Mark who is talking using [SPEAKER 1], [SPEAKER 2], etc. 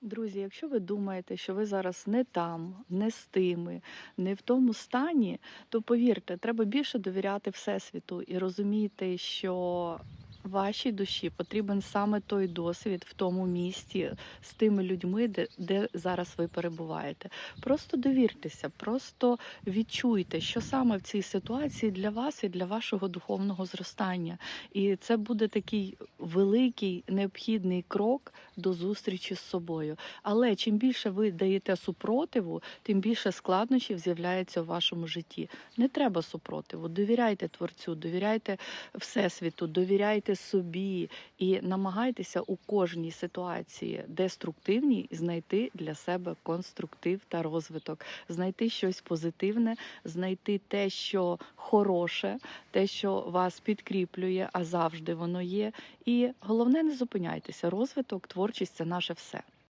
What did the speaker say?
[SPEAKER 1] Друзі, якщо ви думаєте, що ви зараз не там, не з тими, не в тому стані, то повірте, треба більше довіряти Всесвіту і розуміти, що вашій душі потрібен саме той досвід в тому місті з тими людьми, де, де зараз ви перебуваєте. Просто довіртеся, просто відчуйте, що саме в цій ситуації для вас і для вашого духовного зростання. І це буде такий великий необхідний крок до зустрічі з собою. Але чим більше ви даєте супротиву, тим більше складнощів з'являється у вашому житті. Не треба супротиву. Довіряйте творцю, довіряйте всесвіту, довіряйте собі і намагайтеся у кожній ситуації деструктивній знайти для себе конструктив та розвиток, знайти щось позитивне, знайти те, що хороше, те, що вас підкріплює, а завжди воно є. Головне, не зупиняйтеся. Розвиток, творчість це наше все.